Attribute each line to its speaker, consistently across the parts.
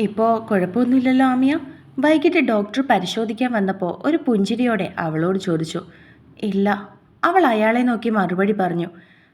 Speaker 1: ഇപ്പോൾ കുഴപ്പമൊന്നുമില്ലല്ലോ ആമിയ. വൈകിട്ട് ഡോക്ടർ പരിശോധിക്കാൻ വന്നപ്പോൾ ഒരു പുഞ്ചിരിയോടെ അവളോട് ചോദിച്ചു. ഇല്ല അവൾ അയാളെ നോക്കി മറുപടി പറഞ്ഞു.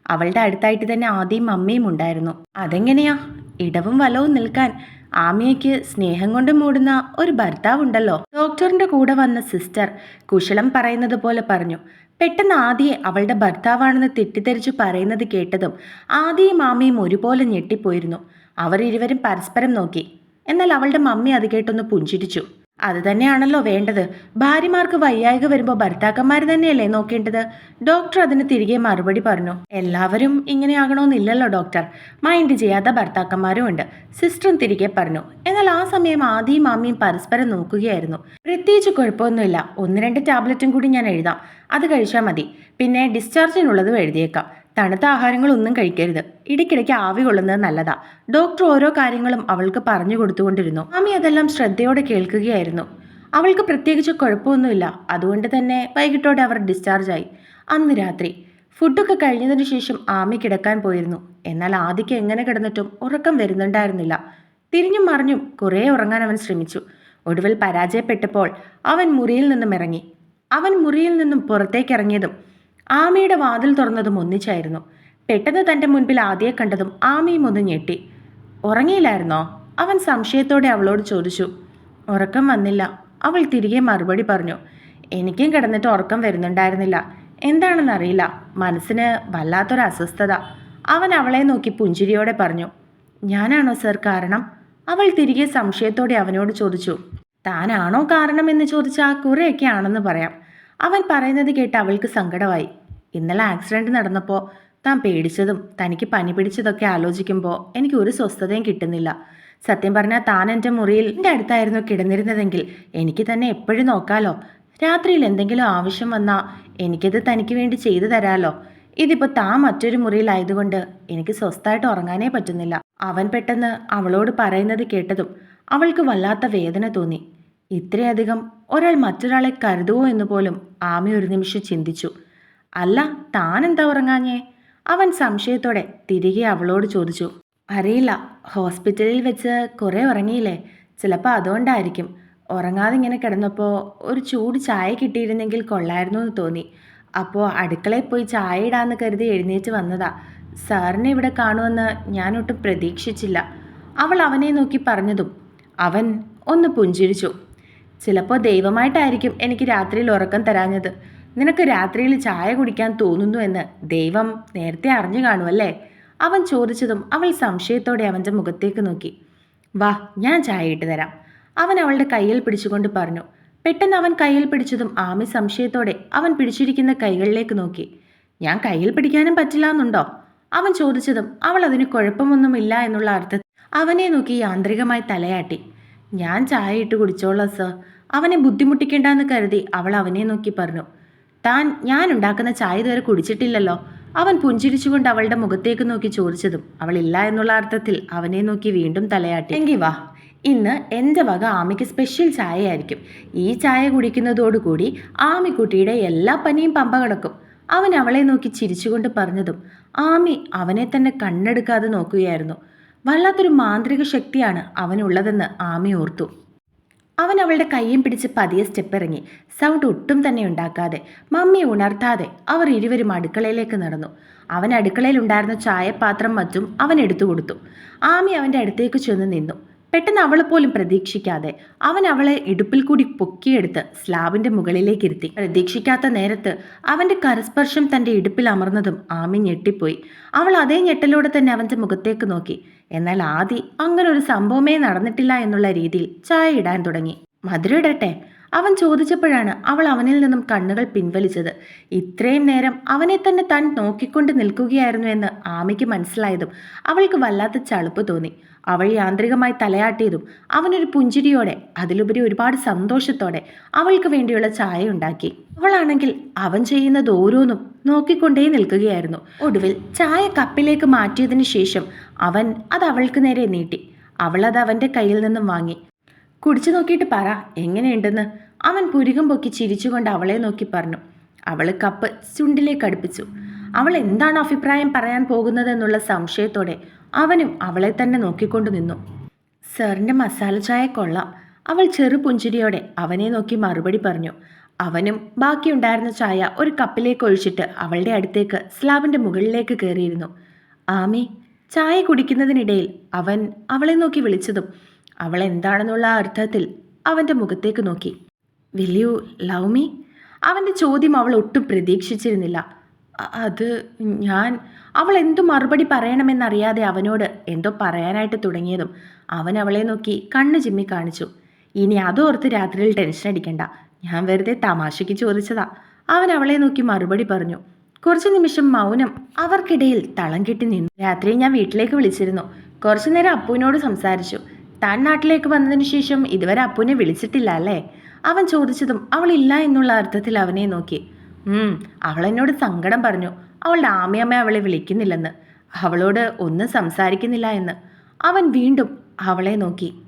Speaker 1: അവളുടെ അടുത്തായിട്ട് തന്നെ ആദ്യം അമ്മയും ഉണ്ടായിരുന്നു. അതെങ്ങനെയാ? ഇടവും വലവും നിൽക്കാൻ ആമിയയ്ക്ക് സ്നേഹം കൊണ്ട് മൂടുന്ന ഒരു ഭർത്താവുണ്ടല്ലോ. ഡോക്ടറിന്റെ കൂടെ വന്ന സിസ്റ്റർ കുശലം പറയുന്നത് പോലെ പറഞ്ഞു. പെട്ടെന്ന് ആദിയെ അവളുടെ ഭർത്താവാണെന്ന് തെറ്റിദ്ധരിച്ചു പറയുന്നത് കേട്ടതും ആദിയും ആമയും ഒരുപോലെ ഞെട്ടിപ്പോയിരുന്നു. അവർ ഇരുവരും പരസ്പരം നോക്കി. എന്നാൽ അവളുടെ മമ്മി അത് കേട്ടൊന്ന് പുഞ്ചിരിച്ചു. അത് തന്നെയാണല്ലോ വേണ്ടത്. ഭാര്യമാർക്ക് വയ്യായിക വരുമ്പോൾ ഭർത്താക്കന്മാർ തന്നെയല്ലേ നോക്കേണ്ടത്? ഡോക്ടർ അതിന് തിരികെ മറുപടി പറഞ്ഞു. എല്ലാവരും ഇങ്ങനെ ഇങ്ങനെയാകണമെന്നില്ലല്ലോ ഡോക്ടർ. മൈൻഡ് ചെയ്യാത്ത ഭർത്താക്കന്മാരും ഉണ്ട്. സിസ്റ്ററും തിരികെ പറഞ്ഞു. എന്നാൽ ആ സമയം ആദിയും മാമിയും പരസ്പരം നോക്കുകയായിരുന്നു. പ്രത്യേകിച്ച് കുഴപ്പമൊന്നുമില്ല. ഒന്ന് രണ്ട് ടാബ്ലറ്റും കൂടി ഞാൻ എഴുതാം. അത് കഴിച്ചാൽ മതി. പിന്നെ ഡിസ്ചാർജിനുള്ളതും എഴുതിയേക്കാം. തണുത്ത ആഹാരങ്ങളൊന്നും കഴിക്കരുത്. ഇടയ്ക്കിടയ്ക്ക് ആവി കൊള്ളുന്നത് നല്ലതാ. ഡോക്ടർ ഓരോ കാര്യങ്ങളും അവൾക്ക് പറഞ്ഞു കൊടുത്തുകൊണ്ടിരുന്നു. മാമി അതെല്ലാം ശ്രദ്ധയോടെ കേൾക്കുകയായിരുന്നു. അവൾക്ക് പ്രത്യേകിച്ച് കുഴപ്പമൊന്നുമില്ല. അതുകൊണ്ട് തന്നെ വൈകിട്ടോടെ അവർ ഡിസ്ചാർജായി അന്ന് രാത്രി. ഫുഡൊക്കെ കഴിഞ്ഞതിന് ശേഷം ആമി കിടക്കാൻ പോയിരുന്നു. എന്നാൽ ആദിക്ക് എങ്ങനെ കിടന്നിട്ടും ഉറക്കം വരുന്നുണ്ടായിരുന്നില്ല. തിരിഞ്ഞും മറിഞ്ഞും കുറേ ഉറങ്ങാൻ അവൻ ശ്രമിച്ചു. ഒടുവിൽ പരാജയപ്പെട്ടപ്പോൾ അവൻ മുറിയിൽ നിന്നും ഇറങ്ങി. അവൻ മുറിയിൽ നിന്നും പുറത്തേക്ക് ഇറങ്ങിയതും ആമയുടെ വാതിൽ തുറന്നതും ഒന്നിച്ചായിരുന്നു പെട്ടെന്ന് തന്റെ മുൻപിൽ ആദ്യയെ കണ്ടതും ആമയും ഒന്ന് ഞെട്ടി. ഉറങ്ങിയില്ലായിരുന്നോ? അവൻ സംശയത്തോടെ അവളോട് ചോദിച്ചു. ഉറക്കം വന്നില്ല. അവൾ തിരികെ മറുപടി പറഞ്ഞു. എനിക്കും കിടന്നിട്ട് ഉറക്കം വരുന്നുണ്ടായിരുന്നില്ല. എന്താണെന്നറിയില്ല മനസ്സിന് വല്ലാത്തൊരു അസ്വസ്ഥത. അവൻ അവളെ നോക്കി പുഞ്ചിരിയോടെ പറഞ്ഞു. ഞാനാണോ സർ കാരണം? അവൾ തിരികെ സംശയത്തോടെ അവനോട് ചോദിച്ചു. താനാണോ കാരണം എന്ന് ചോദിച്ചാൽ കുറേയൊക്കെ ആണെന്ന് പറയാം. അവൻ പറയുന്നത് കേട്ട് അവൾക്ക് സങ്കടമായി. ഇന്നലെ ആക്സിഡന്റ് നടന്നപ്പോൾ താൻ പേടിച്ചതും തനിക്ക് പനി പിടിച്ചതൊക്കെ ആലോചിക്കുമ്പോൾ എനിക്ക് ഒരു സ്വസ്ഥതയും കിട്ടുന്നില്ല. സത്യം പറഞ്ഞാൽ താൻ എന്റെ മുറിയിൽ എന്റെ അടുത്തായിരുന്നു കിടന്നിരുന്നതെങ്കിൽ എനിക്ക് തന്നെ എപ്പോഴും നോക്കാലോ. രാത്രിയിൽ എന്തെങ്കിലും ആവശ്യം വന്നാൽ എനിക്കത് തനിക്ക് വേണ്ടി ചെയ്തു തരാലോ. ഇതിപ്പോൾ താൻ മറ്റൊരു മുറിയിലായതുകൊണ്ട് എനിക്ക് സ്വസ്ഥമായിട്ട് ഉറങ്ങാനേ പറ്റുന്നില്ല. അവൻ പെട്ടെന്ന് അവളോട് പറയുന്നത് കേട്ടതും അവൾക്ക് വല്ലാത്ത വേദന തോന്നി. ഇത്രയധികം ഒരാൾ മറ്റൊരാളെ കരുതുവോ എന്ന് പോലും ആമി ഒരു നിമിഷം ചിന്തിച്ചു. അല്ല താൻ എന്താ ഉറങ്ങാഞ്ഞേ? അവൻ സംശയത്തോടെ തിരികെ അവളോട് ചോദിച്ചു. അറിയില്ല ഹോസ്പിറ്റലിൽ വെച്ച് കുറേ ഉറങ്ങിയില്ലേ? ചിലപ്പോൾ അതുകൊണ്ടായിരിക്കും. ഉറങ്ങാതെ ഇങ്ങനെ കിടന്നപ്പോൾ ഒരു ചൂട് ചായ കിട്ടിയിരുന്നെങ്കിൽ കൊള്ളായിരുന്നു എന്ന് തോന്നി. അപ്പോൾ അടുക്കളയിൽ പോയി ചായ ഇടാന്ന് കരുതി എഴുന്നേറ്റ് വന്നതാ. സാറിനെ ഇവിടെ കാണുമെന്ന് ഞാനൊട്ടും പ്രതീക്ഷിച്ചില്ല. അവൾ അവനെ നോക്കി പറഞ്ഞതും അവൻ ഒന്ന് പുഞ്ചിരിച്ചു. ചിലപ്പോൾ ദൈവമായിട്ടായിരിക്കും എനിക്ക് രാത്രിയിൽ ഉറക്കം തരാഞ്ഞത്. നിനക്ക് രാത്രിയിൽ ചായ കുടിക്കാൻ തോന്നുന്നു എന്ന് ദൈവം നേരത്തെ അറിഞ്ഞു കാണുമല്ലേ അവൻ ചോദിച്ചതും അവൾ സംശയത്തോടെ അവന്റെ മുഖത്തേക്ക് നോക്കി. വാ ഞാൻ ചായ ഇട്ട് തരാം. അവൻ അവളുടെ കയ്യിൽ പിടിച്ചുകൊണ്ട് പറഞ്ഞു. പെട്ടെന്ന് അവൻ കയ്യിൽ പിടിച്ചതും ആമി സംശയത്തോടെ അവൻ പിടിച്ചിരിക്കുന്ന കൈകളിലേക്ക് നോക്കി. ഞാൻ കയ്യിൽ പിടിക്കാനും പറ്റില്ല എന്നുണ്ടോ? അവൻ ചോദിച്ചതും അവൾ അതിന് കുഴപ്പമൊന്നുമില്ല എന്നുള്ള അർത്ഥത്തിൽ അവനെ നോക്കി യാന്ത്രികമായി തലയാട്ടി. ഞാൻ ചായ ഇട്ട് കുടിച്ചോളാം സർ. അവനെ ബുദ്ധിമുട്ടിക്കേണ്ടെന്ന് കരുതി അവൾ അവനെ നോക്കി പറഞ്ഞു. താൻ ഞാൻ ഉണ്ടാക്കുന്ന ചായ ഇതുവരെ കുടിച്ചിട്ടില്ലല്ലോ. അവൻ പുഞ്ചിരിച്ചുകൊണ്ട് അവളുടെ മുഖത്തേക്ക് നോക്കി ചോദിച്ചതും അവൾ ഇല്ല എന്നുള്ള അർത്ഥത്തിൽ അവനെ നോക്കി വീണ്ടും തലയാട്ടി. എങ്കി വാ ഇന്ന് എന്റെ വക ആമിക്ക് സ്പെഷ്യൽ ചായ ആയിരിക്കും ഈ ചായ കുടിക്കുന്നതോടുകൂടി ആമിക്കുട്ടിയുടെ എല്ലാ പനിയും പമ്പ കിടക്കും അവൻ അവളെ നോക്കി ചിരിച്ചുകൊണ്ട് പറഞ്ഞതും ആമി അവനെ തന്നെ കണ്ണെടുക്കാതെ നോക്കുകയായിരുന്നു. വല്ലാത്തൊരു മാന്ത്രിക ശക്തിയാണ് അവനുള്ളതെന്ന് ആമി ഓർത്തു. അവൻ അവളുടെ കയ്യും പിടിച്ച് പതിയെ സ്റ്റെപ്പ് ഇറങ്ങി സൗണ്ട് ഒട്ടും തന്നെ ഉണ്ടാക്കാതെ മമ്മിയെ ഉണർത്താതെ അവർ ഇരുവരും അടുക്കളയിലേക്ക് നടന്നു. അവൻ അടുക്കളയിൽ ഉണ്ടായിരുന്ന ചായപാത്രം മറ്റും അവൻ എടുത്തു കൊടുത്തു. ആമി അവന്റെ അടുത്തേക്ക് ചെന്ന് നിന്നു. പെട്ടെന്ന് അവളെ പോലും പ്രതീക്ഷിക്കാതെ അവൻ അവളെ ഇടുപ്പിൽ കൂടി പൊക്കിയെടുത്ത് സ്ലാബിന്റെ മുകളിലേക്ക് ഇരുത്തി. പ്രതീക്ഷിക്കാത്ത നേരത്ത് അവന്റെ കരസ്പർശം തന്റെ ഇടുപ്പിൽ അമർന്നതും ആമി ഞെട്ടിപ്പോയി. അവൾ അതേ ഞെട്ടലോടെ തന്നെ അവന്റെ മുഖത്തേക്ക് നോക്കി. എന്നാൽ ആദി അങ്ങനെ ഒരു സംഭവമേ നടന്നിട്ടില്ല എന്നുള്ള രീതിയിൽ ചായ ഇടാൻ തുടങ്ങി. മധുരം ഇടട്ടെ. അവൻ ചോദിച്ചപ്പോഴാണ് അവൾ അവനിൽ നിന്നും കണ്ണുകൾ പിൻവലിച്ചത്. ഇത്രയും നേരം അവനെ തന്നെ താൻ നോക്കിക്കൊണ്ട് നിൽക്കുകയായിരുന്നു എന്ന് ആമയ്ക്ക് മനസ്സിലായതും അവൾക്ക് വല്ലാത്ത ചളുപ്പ് തോന്നി. അവൾ യാന്ത്രികമായി തലയാട്ടിയതും അവനൊരു പുഞ്ചിരിയോടെ അതിലുപരി ഒരുപാട് സന്തോഷത്തോടെ അവൾക്ക് വേണ്ടിയുള്ള ചായ ഉണ്ടാക്കി അവളാണെങ്കിൽ അവൻ ചെയ്യുന്നത് ഓരോന്നും നോക്കിക്കൊണ്ടേ നിൽക്കുകയായിരുന്നു. ഒടുവിൽ ചായ കപ്പിലേക്ക് മാറ്റിയതിനു ശേഷം അവൻ അത് അവൾക്ക് നേരെ നീട്ടി. അവൾ അത് അവന്റെ കയ്യിൽ നിന്നും വാങ്ങി. കുടിച്ചു നോക്കിയിട്ട് പറ എങ്ങനെയുണ്ടെന്ന്? അവൻ പുരുകം പൊക്കി ചിരിച്ചുകൊണ്ട് അവളെ നോക്കി പറഞ്ഞു. അവൾ കപ്പ് ചുണ്ടിലേക്ക് അടുപ്പിച്ചു. അവൾ എന്താണ് അഭിപ്രായം പറയാൻ പോകുന്നതെന്നുള്ള സംശയത്തോടെ അവനും അവളെ തന്നെ നോക്കിക്കൊണ്ടു നിന്നു. സാറിന്റെ മസാല ചായ കൊള്ളാം അവൾ ചെറു പുഞ്ചിരിയോടെ അവനെ നോക്കി മറുപടി പറഞ്ഞു. അവനും ബാക്കിയുണ്ടായിരുന്ന ചായ ഒരു കപ്പിലേക്ക് ഒഴിച്ചിട്ട് അവളുടെ അടുത്തേക്ക് സ്ലാബിന്റെ മുകളിലേക്ക് കയറിയിരുന്നു. ആമി ചായ കുടിക്കുന്നതിനിടയിൽ അവൻ അവളെ നോക്കി വിളിച്ചതും അവൾ എന്താണെന്നുള്ള അർത്ഥത്തിൽ അവന്റെ മുഖത്തേക്ക് നോക്കി. വിൽ യു ലവ് മീ അവന്റെ ചോദ്യം അവൾ ഒട്ടും പ്രതീക്ഷിച്ചിരുന്നില്ല. അത് ഞാൻ അവൾ എന്തു മറുപടി പറയണമെന്നറിയാതെ അവനോട് എന്തോ പറയാനായിട്ട് തുടങ്ങിയതും അവൻ അവളെ നോക്കി കണ്ണ് ചിമ്മി കാണിച്ചു. ഇനി അതോർത്ത് രാത്രിയിൽ ടെൻഷൻ അടിക്കണ്ട. ഞാൻ വെറുതെ തമാശയ്ക്ക് ചോദിച്ചതാ. അവൻ അവളെ നോക്കി മറുപടി പറഞ്ഞു. കുറച്ച് നിമിഷം മൗനം അവർക്കിടയിൽ തളം കെട്ടി നിന്നു. രാത്രി ഞാൻ വീട്ടിലേക്ക് വിളിച്ചിരുന്നു. കുറച്ചു നേരം അപ്പുവിനോട് സംസാരിച്ചു. താൻ നാട്ടിലേക്ക് വന്നതിന് ശേഷം ഇതുവരെ അപ്പുവിനെ വിളിച്ചിട്ടില്ല അല്ലേ? അവൻ ചോദിച്ചതും അവളില്ല എന്നുള്ള അർത്ഥത്തിൽ അവനെ നോക്കി. എന്നോട് സങ്കടം പറഞ്ഞു. അവളുടെ ആമയമ്മ അവളെ വിളിക്കുന്നില്ലെന്ന്. അവളോട് ഒന്നും സംസാരിക്കുന്നില്ല എന്ന്. അവൻ വീണ്ടും അവളെ നോക്കി.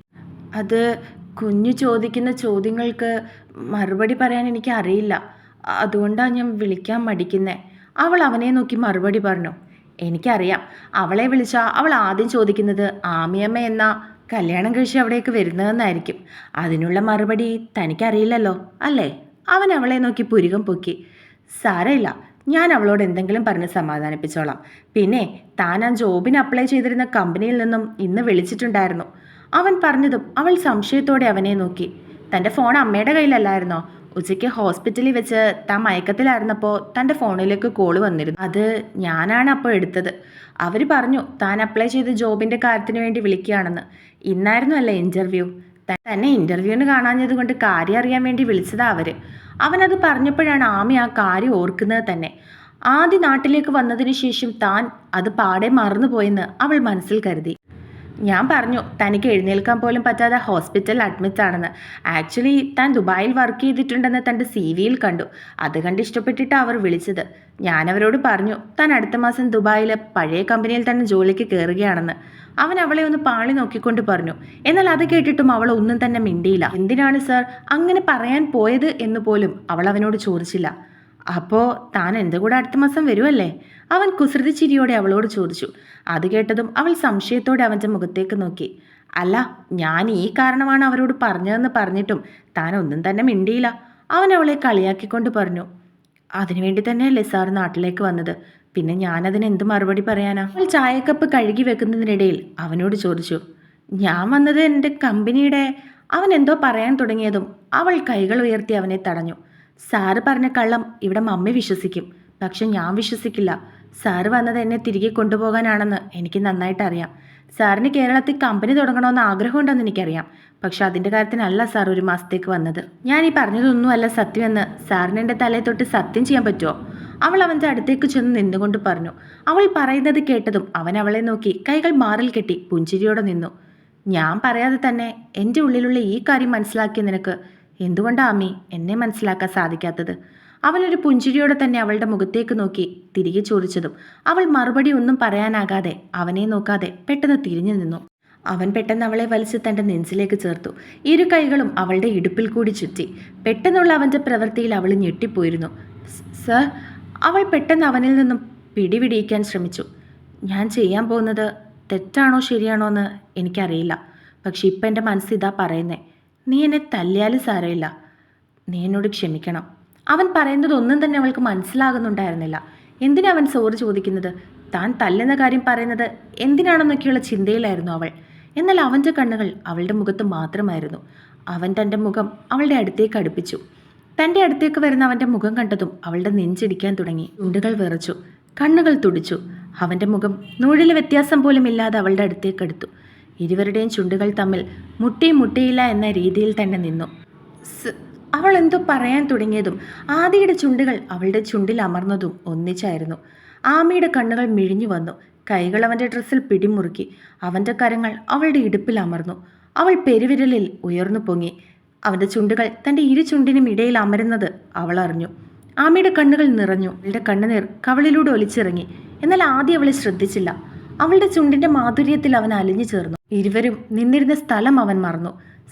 Speaker 1: അത് കുഞ്ഞു ചോദിക്കുന്ന ചോദ്യങ്ങൾക്ക് മറുപടി പറയാൻ എനിക്ക് അറിയില്ല. അതുകൊണ്ടാണ് ഞാൻ വിളിക്കാൻ മടിക്കുന്നേ. അവൾ അവനെ നോക്കി മറുപടി പറഞ്ഞു. എനിക്കറിയാം. അവളെ വിളിച്ചാൽ അവൾ ആദ്യം ചോദിക്കുന്നത് ആമിയമ്മ എന്ന കല്യാണം കഴിച്ച് അവിടേക്ക് വരുന്നതെന്നായിരിക്കും. അതിനുള്ള മറുപടി തനിക്കറിയില്ലല്ലോ അല്ലേ? അവൻ അവളെ നോക്കി പുരികം പൊക്കി. സാരയില്ല ഞാൻ അവളോട് എന്തെങ്കിലും പറഞ്ഞ് സമാധാനിപ്പിച്ചോളാം. പിന്നെ താൻ ആ ജോബിന് അപ്ലൈ ചെയ്തിരുന്ന കമ്പനിയിൽ നിന്നും ഇന്ന് വിളിച്ചിട്ടുണ്ടായിരുന്നു. അവൻ പറഞ്ഞതും അവൾ സംശയത്തോടെ അവനെ നോക്കി. തന്റെ ഫോൺ അമ്മയുടെ കയ്യിലല്ലായിരുന്നോ? ഉച്ചയ്ക്ക് ഹോസ്പിറ്റലിൽ വെച്ച് താൻ മയക്കത്തിലായിരുന്നപ്പോൾ തന്റെ ഫോണിലേക്ക് കോൾ വന്നിരുന്നു. അത് ഞാനാണ് അപ്പോൾ എടുത്തത്. അവർ പറഞ്ഞു താൻ അപ്ലൈ ചെയ്ത ജോബിന്റെ കാര്യത്തിന് വേണ്ടി വിളിക്കുകയാണെന്ന്. ഇന്നായിരുന്നു അല്ലേ ഇന്റർവ്യൂ തന്നെ ഇന്റർവ്യൂവിന് കാണാഞ്ഞത് കൊണ്ട് കാര്യം അറിയാൻ വേണ്ടി വിളിച്ചതാ അവർ അവനത് പറഞ്ഞപ്പോഴാണ് ആമി ആ കാര്യം ഓർക്കുന്നത് തന്നെ. ആദ്യ നാട്ടിലേക്ക് വന്നതിന് ശേഷം താൻ അത് പാടെ മറന്നുപോയെന്ന് അവൾ മനസ്സിൽ കരുതി. ഞാൻ പറഞ്ഞു തനിക്ക് എഴുന്നേൽക്കാൻ പോലും പറ്റാതെ ഹോസ്പിറ്റലിൽ അഡ്മിറ്റ് ആണെന്ന്. ആക്ച്വലി താൻ ദുബായിൽ വർക്ക് ചെയ്തിട്ടുണ്ടെന്ന് തന്റെ സി വിയിൽ കണ്ടു. അത് കണ്ട് ഇഷ്ടപ്പെട്ടിട്ടാണ് അവർ വിളിച്ചത്. ഞാനവരോട് പറഞ്ഞു താൻ അടുത്ത മാസം ദുബായിൽ പഴയ കമ്പനിയിൽ തന്നെ ജോലിക്ക് കയറുകയാണെന്ന് അവൻ അവളെ ഒന്ന് പാളി നോക്കിക്കൊണ്ട് പറഞ്ഞു എന്നാൽ അത് കേട്ടിട്ടും അവൾ ഒന്നും തന്നെ മിണ്ടിയില്ല. എന്തിനാണ് സർ അങ്ങനെ പറയാൻ പോയത് എന്ന് പോലും അവൾ അവനോട് ചോദിച്ചില്ല. അപ്പോൾ താൻ എന്തുകൂടെ കൂടെ അടുത്ത മാസം വരുമല്ലേ അവൻ കുസൃതിച്ചിരിയോടെ അവളോട് ചോദിച്ചു. അത് കേട്ടതും അവൾ സംശയത്തോടെ അവന്റെ മുഖത്തേക്ക് നോക്കി. അല്ല ഞാൻ ഈ കാരണമാണ് അവരോട് പറഞ്ഞതെന്ന് പറഞ്ഞിട്ടും താൻ ഒന്നും തന്നെ മിണ്ടിയില്ല. അവൻ അവളെ കളിയാക്കിക്കൊണ്ട് പറഞ്ഞു. അതിനുവേണ്ടി തന്നെയല്ലേ സാർ നാട്ടിലേക്ക് വന്നത്? പിന്നെ ഞാനതിന് എന്ത് മറുപടി പറയാനാ? അവൾ ചായക്കപ്പ് കഴുകി വെക്കുന്നതിനിടയിൽ അവനോട് ചോദിച്ചു. ഞാൻ വന്നത് എന്റെ കമ്പനിയുടെ അവൻ എന്തോ പറയാൻ തുടങ്ങിയതും അവൾ കൈകൾ ഉയർത്തി അവനെ തടഞ്ഞു. സാറ് പറഞ്ഞ കള്ളം ഇവിടെ മമ്മി വിശ്വസിക്കും. പക്ഷെ ഞാൻ വിശ്വസിക്കില്ല. സാറ് വന്നത് എന്നെ തിരികെ കൊണ്ടുപോകാനാണെന്ന് എനിക്ക് നന്നായിട്ട് അറിയാം സാറിന് കേരളത്തിൽ കമ്പനി തുടങ്ങണമെന്ന് ആഗ്രഹമുണ്ടെന്ന് എനിക്കറിയാം. പക്ഷെ അതിന്റെ കാര്യത്തിനല്ല സാർ ഒരു മാസത്തേക്ക് വന്നത്. ഞാൻ ഈ പറഞ്ഞതൊന്നുമല്ല സത്യമെന്ന് സാറിന് എന്റെ തലയെ തൊട്ട് സത്യം ചെയ്യാൻ പറ്റുമോ? അവൾ അവന്റെ അടുത്തേക്ക് ചെന്ന് നിന്നുകൊണ്ട് പറഞ്ഞു. അവൾ പറയുന്നത് കേട്ടതും അവൻ അവളെ നോക്കി കൈകൾ മാറിൽ കെട്ടി പുഞ്ചിരിയോടെ നിന്നു. ഞാൻ പറയാതെ തന്നെ എന്റെ ഉള്ളിലുള്ള ഈ കാര്യം മനസ്സിലാക്കിയ നിനക്ക് എന്തുകൊണ്ടാണ് അമ്മി എന്നെ മനസ്സിലാക്കാൻ സാധിക്കാത്തത്? അവനൊരു പുഞ്ചിരിയോടെ തന്നെ അവളുടെ മുഖത്തേക്ക് നോക്കി തിരികെ ചോദിച്ചതും അവൾ മറുപടി ഒന്നും പറയാനാകാതെ അവനെ നോക്കാതെ പെട്ടെന്ന് തിരിഞ്ഞു നിന്നു. അവൻ പെട്ടെന്ന് അവളെ വലിച്ച് തന്റെ നെഞ്ചിലേക്ക് ചേർത്തു. ഇരു കൈകളും അവളുടെ ഇടുപ്പിൽ കൂടി ചുറ്റി. പെട്ടെന്നുള്ള അവന്റെ പ്രവൃത്തിയിൽ അവൾ ഞെട്ടിപ്പോയിരുന്നു. സർ അവൾ പെട്ടെന്ന് അവനിൽ നിന്നും പിടിപിടിയിക്കാൻ ശ്രമിച്ചു. ഞാൻ ചെയ്യാൻ പോകുന്നത് തെറ്റാണോ ശരിയാണോ എന്ന് എനിക്കറിയില്ല. പക്ഷെ ഇപ്പം എന്റെ മനസ്സിതാ പറയുന്നേ. നീ എന്നെ തല്ലിയാലും സാരമില്ല. നീ എന്നോട് ക്ഷമിക്കണം. അവൻ പറയുന്നത് ഒന്നും തന്നെ അവൾക്ക് മനസ്സിലാകുന്നുണ്ടായിരുന്നില്ല. എന്തിനാ അവൻ സോറി ചോദിക്കുന്നത്? താൻ തല്ലുന്ന കാര്യം പറയുന്നത് എന്തിനാണെന്നൊക്കെയുള്ള ചിന്തയിലായിരുന്നു അവൾ. എന്നാൽ അവന്റെ കണ്ണുകൾ അവളുടെ മുഖത്ത് മാത്രമായിരുന്നു. അവൻ തന്റെ മുഖം അവളുടെ അടുത്തേക്ക് അടുപ്പിച്ചു. തന്റെ അടുത്തേക്ക് വരുന്ന അവന്റെ മുഖം കണ്ടതും അവളുടെ നെഞ്ചിടിക്കാൻ തുടങ്ങി. ഉണ്ടുകൾ വിറച്ചു. കണ്ണുകൾ തുടിച്ചു. അവന്റെ മുഖം നൂഴിലെ വ്യത്യാസം പോലും ഇല്ലാതെ അവളുടെ അടുത്തേക്ക് അടുത്തു. ഇരുവരുടെയും ചുണ്ടുകൾ തമ്മിൽ മുട്ടി മുട്ടിയില്ല എന്ന രീതിയിൽ തന്നെ നിന്നു. അവൾ എന്തോ പറയാൻ തുടങ്ങിയതും ആദിയുടെ ചുണ്ടുകൾ അവളുടെ ചുണ്ടിൽ അമർന്നതും ഒന്നിച്ചായിരുന്നു. ആമയുടെ കണ്ണുകൾ മിഴിഞ്ഞു വന്നു. കൈകൾ അവന്റെ ഡ്രസ്സിൽ പിടിമുറുക്കി. അവന്റെ കരങ്ങൾ അവളുടെ ഇടുപ്പിൽ അമർന്നു. അവൾ പെരുവിരലിൽ ഉയർന്നു പൊങ്ങി. അവന്റെ ചുണ്ടുകൾ തന്റെ ഇരു ചുണ്ടിനും ഇടയിൽ അമരുന്നത് അവൾ അറിഞ്ഞു. ആമയുടെ കണ്ണുകൾ നിറഞ്ഞു. അവളുടെ കണ്ണുനീർ കവളിലൂടെ ഒലിച്ചിറങ്ങി. എന്നാൽ ആദ്യം അവളെ ശ്രദ്ധിച്ചില്ല. അവളുടെ ചുണ്ടിന്റെ മാധുര്യത്തിൽ അവൻ അലിഞ്ഞു ചേർന്നു. ഇരുവരും നിന്നിരുന്ന സ്ഥലം അവൻ മറന്നു.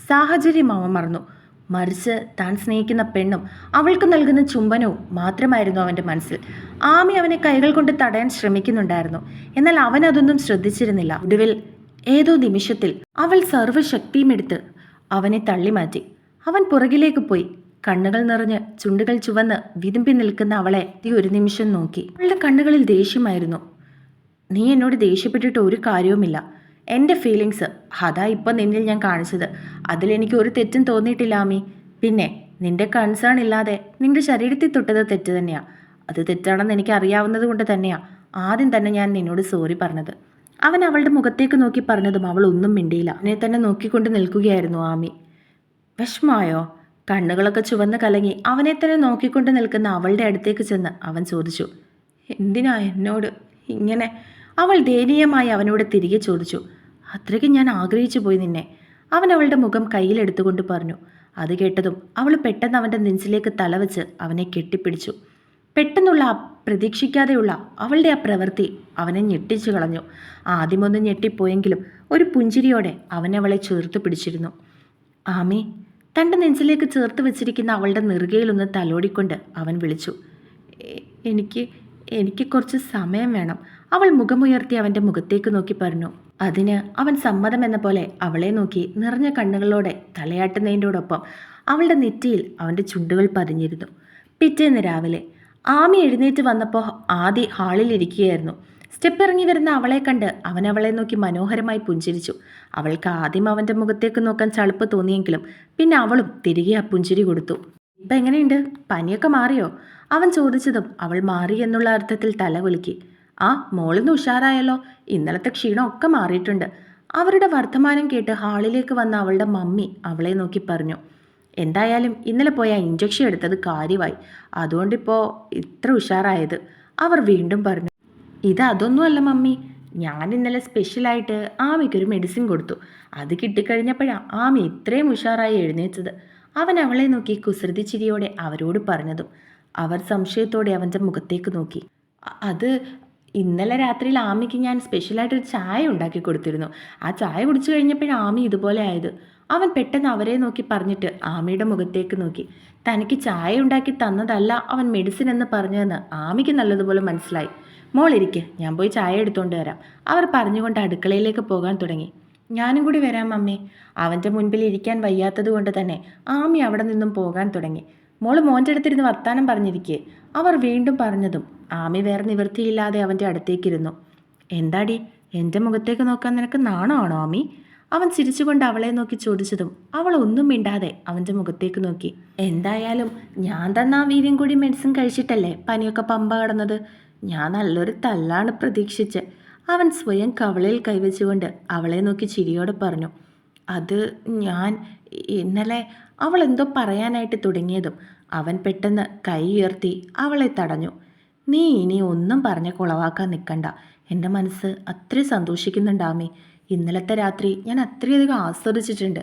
Speaker 1: സാഹചര്യം അവൻ മറന്നു. മറിച്ച് താൻ സ്നേഹിക്കുന്ന പെണ്ണും അവൾക്ക് നൽകുന്ന ചുംബനവും മാത്രമായിരുന്നു അവന്റെ മനസ്സിൽ. ആമി അവനെ കൈകൾ കൊണ്ട് തടയാൻ ശ്രമിക്കുന്നുണ്ടായിരുന്നു. എന്നാൽ അവൻ അതൊന്നും ശ്രദ്ധിച്ചിരുന്നില്ല. ഒടുവിൽ ഏതോ നിമിഷത്തിൽ അവൾ സർവശക്തിയും എടുത്ത് അവനെ തള്ളിമാറ്റി. അവൻ പുറകിലേക്ക് പോയി. കണ്ണുകൾ നിറഞ്ഞ് ചുണ്ടുകൾ ചുവന്ന് വിതുമ്പി നിൽക്കുന്ന അവളെ ഈ ഒരു നിമിഷം നോക്കി. അവളുടെ കണ്ണുകളിൽ ദേഷ്യമായിരുന്നു. നീ എന്നോട് ദേഷ്യപ്പെട്ടിട്ട് ഒരു കാര്യവുമില്ല. എന്റെ ഫീലിങ്സ് അതാ ഇപ്പം നിന്നിൽ ഞാൻ കാണിച്ചത്. അതിലെനിക്ക് ഒരു തെറ്റും തോന്നിയിട്ടില്ല ആമി. പിന്നെ നിന്റെ കൺസേൺ ഇല്ലാതെ നിന്റെ ശരീരത്തിൽ തൊട്ടത് തെറ്റ് തന്നെയാണ് അത് തെറ്റാണെന്ന് എനിക്ക് അറിയാവുന്നത് കൊണ്ട് തന്നെയാണ് ആദ്യം തന്നെ ഞാൻ നിന്നോട് സോറി പറഞ്ഞത്. അവൻ അവളുടെ മുഖത്തേക്ക് നോക്കി പറഞ്ഞതും അവൾ ഒന്നും മിണ്ടിയില്ല. അവനെ തന്നെ നോക്കിക്കൊണ്ട് നിൽക്കുകയായിരുന്നു ആമി. വിഷമായോ കണ്ണുകളൊക്കെ ചുവന്ന് കലങ്ങി അവനെ തന്നെ നോക്കിക്കൊണ്ട് നിൽക്കുന്ന അവളുടെ അടുത്തേക്ക് ചെന്ന് അവൻ ചോദിച്ചു എന്തിനാ എന്നോട് ഇങ്ങനെ? അവൾ ദയനീയമായി അവനോട് തിരികെ ചോദിച്ചു അത്രയ്ക്ക് ഞാൻ ആഗ്രഹിച്ചു പോയി നിന്നെ. അവൻ അവളുടെ മുഖം കയ്യിലെടുത്തുകൊണ്ട് പറഞ്ഞു. അത് കേട്ടതും അവൾ പെട്ടെന്ന് അവന്റെ നെഞ്ചിലേക്ക് തലവെച്ച് അവനെ കെട്ടിപ്പിടിച്ചു. പെട്ടെന്നുള്ള പ്രതീക്ഷിക്കാതെയുള്ള അവളുടെ ആ പ്രവൃത്തി അവനെ ഞെട്ടിച്ചു കളഞ്ഞു. ആദ്യമൊന്ന് ഞെട്ടിപ്പോയെങ്കിലും ഒരു പുഞ്ചിരിയോടെ അവനവളെ ചേർത്ത് പിടിച്ചിരുന്നു. ആമി തന്റെ നെഞ്ചിലേക്ക് ചേർത്ത് വെച്ചിരിക്കുന്ന അവളുടെ നെറുകയിലൊന്ന് തലോടിക്കൊണ്ട് അവൻ വിളിച്ചു. എനിക്ക് എനിക്ക് കുറച്ച് സമയം വേണം. അവൾ മുഖമുയർത്തി അവന്റെ മുഖത്തേക്ക് നോക്കി പറഞ്ഞു. അതിന് അവൻ സമ്മതമെന്ന പോലെ അവളെ നോക്കി നിറഞ്ഞ കണ്ണുകളോടെ തലയാട്ടുന്നതിന്റെടൊപ്പം അവളുടെ നെറ്റിയിൽ അവന്റെ ചുണ്ടുകൾ പതിഞ്ഞിരുന്നു. പിറ്റേന്ന് രാവിലെ ആമി എഴുന്നേറ്റ് വന്നപ്പോൾ ആദി ഹാളിൽ ഇരിക്കുകയായിരുന്നു. സ്റ്റെപ്പ് ഇറങ്ങി വരുന്ന അവളെ കണ്ട് അവൻ അവളെ നോക്കി മനോഹരമായി പുഞ്ചിരിച്ചു. അവൾക്ക് ആദ്യം അവന്റെ മുഖത്തേക്ക് നോക്കാൻ ചളുപ്പ് തോന്നിയെങ്കിലും പിന്നെ അവളും തിരികെ ആ പുഞ്ചിരി കൊടുത്തു. ഇപ്പം എങ്ങനെയുണ്ട്? പനിയൊക്കെ മാറിയോ? അവൻ ചോദിച്ചതും അവൾ മാറി എന്നുള്ള അർത്ഥത്തിൽ തല കുലുക്കി. ആ മോളിന്ന് ഉഷാറായല്ലോ. ഇന്നലത്തെ ക്ഷീണം ഒക്കെ മാറിയിട്ടുണ്ട്. അവരുടെ വർത്തമാനം കേട്ട് ഹാളിലേക്ക് വന്ന അവളുടെ മമ്മി അവളെ നോക്കി പറഞ്ഞു എന്തായാലും ഇന്നലെ പോയ ഇഞ്ചക്ഷൻ എടുത്തത് കാര്യമായി. അതുകൊണ്ടിപ്പോൾ ഇത്ര ഉഷാറായത്. അവർ വീണ്ടും പറഞ്ഞു ഇത് അതൊന്നുമല്ല മമ്മി. ഞാൻ ഇന്നലെ സ്പെഷ്യലായിട്ട് ആമിക്കൊരു മെഡിസിൻ കൊടുത്തു. അത് കിട്ടിക്കഴിഞ്ഞപ്പോഴാണ് ആമി ഇത്രയും ഉഷാറായി എഴുന്നേറ്റത്. അവൻ അവളെ നോക്കി കുസൃതി ചിരിയോടെ അവരോട് പറഞ്ഞതും അവർ സംശയത്തോടെ അവന്റെ മുഖത്തേക്ക് നോക്കി. അത് ഇന്നലെ രാത്രിയിൽ ആമിക്ക് ഞാൻ സ്പെഷ്യലായിട്ടൊരു ചായ ഉണ്ടാക്കി കൊടുത്തിരുന്നു. ആ ചായ കുടിച്ചു കഴിഞ്ഞപ്പോഴും ആമി ഇതുപോലെ ആയത്. അവൻ പെട്ടെന്ന് അവരെ നോക്കി പറഞ്ഞിട്ട് ആമിയുടെ മുഖത്തേക്ക് നോക്കി. തനിക്ക് ചായ ഉണ്ടാക്കി തന്നതല്ല അവൻ മെഡിസിൻ എന്ന് പറഞ്ഞതെന്ന് ആമിക്ക് നല്ലതുപോലെ മനസ്സിലായി. മോളിരിക്കെ ഞാൻ പോയി ചായ എടുത്തുകൊണ്ട് വരാം. അവർ പറഞ്ഞുകൊണ്ട് അടുക്കളയിലേക്ക് പോകാൻ തുടങ്ങി. ഞാനും കൂടി വരാം അമ്മേ. അവന്റെ മുൻപിൽ ഇരിക്കാൻ വയ്യാത്തത് കൊണ്ട് തന്നെ ആമി അവിടെ നിന്നും പോകാൻ തുടങ്ങി. മോൾ മോന്റെ അടുത്തിരുന്ന് വർത്താനം പറഞ്ഞിരിക്കെ. അവർ വീണ്ടും പറഞ്ഞതും. ആമി വേറെ നിവൃത്തിയില്ലാതെ അവന്റെ അടുത്തേക്കിരുന്നു. എന്താടി? എന്റെ മുഖത്തേക്ക് നോക്കാൻ നിനക്ക് നാണമാണോ ആമി? അവൻ ചിരിച്ചുകൊണ്ട് അവളെ നോക്കി ചോദിച്ചതും അവൾ ഒന്നും മിണ്ടാതെ അവന്റെ മുഖത്തേക്ക് നോക്കി. എന്തായാലും ഞാൻ തന്ന ആ വീര്യം കൂടി മെഡിസിൻ കഴിച്ചിട്ടല്ലേ പനിയൊക്കെ പമ്പ കടന്നത്? ഞാൻ നല്ലൊരു തല്ലാണ് പ്രതീക്ഷിച്ച്. അവൻ സ്വയം കവളയിൽ കൈവച്ചുകൊണ്ട് അവളെ നോക്കി ചിരിയോടെ പറഞ്ഞു. അത് ഞാൻ ഇന്നലെ അവൾ എന്തോ പറയാനായിട്ട് തുടങ്ങിയതും അവൻ പെട്ടെന്ന് കൈ ഉയർത്തി അവളെ തടഞ്ഞു. നീ ഇനി ഒന്നും പറഞ്ഞ് കുളവാക്കാൻ നിൽക്കണ്ട എന്റെ മനസ്സ് അത്രയും സന്തോഷിക്കുന്നുണ്ടാമേ. ഇന്നലത്തെ രാത്രി ഞാൻ അത്രയധികം ആസ്വദിച്ചിട്ടുണ്ട്.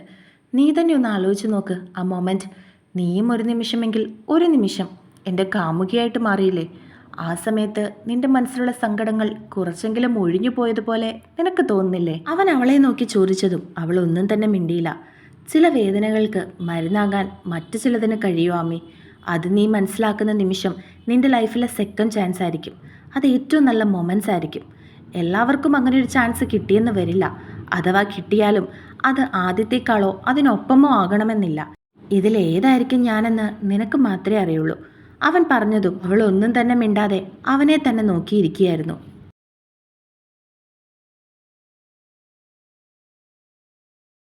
Speaker 1: നീ തന്നെ ഒന്ന് ആലോചിച്ച് നോക്ക്. ആ മൊമെന്റ് നീയും ഒരു നിമിഷമെങ്കിൽ ഒരു നിമിഷം. എന്റെ കാമുകിയായിട്ട് മാറിയില്ലേ? ആ സമയത്ത് നിന്റെ മനസ്സിലുള്ള സങ്കടങ്ങൾ കുറച്ചെങ്കിലും ഒഴിഞ്ഞു പോയതുപോലെ നിനക്ക് തോന്നുന്നില്ലേ? അവൻ അവളെ നോക്കി ചോദിച്ചതും അവൾ ഒന്നും തന്നെ മിണ്ടിയില്ല. ചില വേദനകൾക്ക് മരുന്നാകാൻ മറ്റു ചിലതിന് കഴിയുമോ കഴിയുവാമേ അത് നീ മനസ്സിലാക്കുന്ന നിമിഷം നിന്റെ ലൈഫിലെ സെക്കൻഡ് ചാൻസ് ആയിരിക്കും. അത് ഏറ്റവും നല്ല മൊമെന്റ്സ് ആയിരിക്കും. എല്ലാവർക്കും അങ്ങനെ ഒരു ചാൻസ് കിട്ടിയെന്ന് വരില്ല. അഥവാ കിട്ടിയാലും അത് ആദ്യത്തേക്കാളോ അതിനൊപ്പമോ ആകണമെന്നില്ല. ഇതിലേതായിരിക്കും ഞാനെന്ന് നിനക്ക് മാത്രമേ അറിയുള്ളൂ. അവൻ പറഞ്ഞതും അവൾ ഒന്നും തന്നെ മിണ്ടാതെ അവനെ തന്നെ നോക്കിയിരിക്കുകയായിരുന്നു.